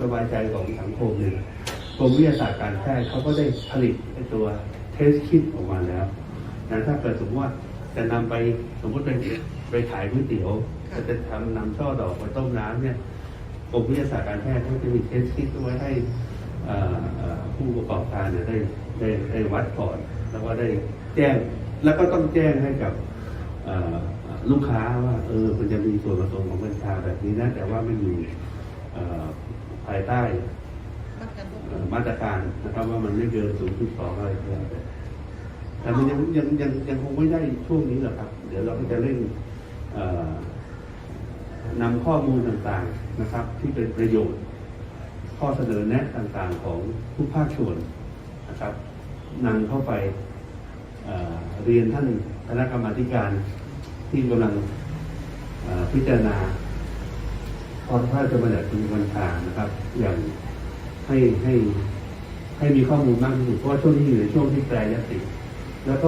สบายใจของสังคมเนี่ยกรมวิทยาศาสตร์การแพทย์เขาก็ได้ผลิตตัวเทสคิดออกมาแล้วนะถ้าเกิดสมมติว่าจะนำไปสมมติเป็นไปขายก๋วยเตี๋ยวจะจะทำนำช่อดอกไปต้มน้ำเนี่ยกรมวิทยาศาสตร์การแพทย์เขาจะมีเทสคิดไว้ให้ผู้ประกอบการเนี่ยได้ได้ได้วัดก่อน แล้วก็ได้แจ้งแล้วก็ต้องแจ้งให้กับลูกค้าว่าเออมันจะมีส่วนผสมของกัญชาแบบนี้นะ แต่ว่ามันอยู่เอ่อ ภายใต้เอ่อมาตรการนะครับว่ามันไม่เกิน 0.2 อะไรก็แล้วแต่แต่มันยังยังยังยังคงไม่ได้ช่วงนี้หรอกครับ เดี๋ยวเราก็จะเร่งเอ่อนำข้อมูลต่างๆนะครับ ที่เป็นประโยชน์ ข้อเสนอแนะต่างๆของทุกภาคส่วนนะครับนำเข้าไปเอ่อเรียนท่านคณะกรรมาธิการที่กำลังเอ่อพิจารณา พอพระราชบัญญัติคุณบันชานะครับ อย่างให้ให้ให้มีข้อมูลมากที่สุดเพราะว่าช่วงนี้อยู่ในช่วงที่แปลยติแล้วก็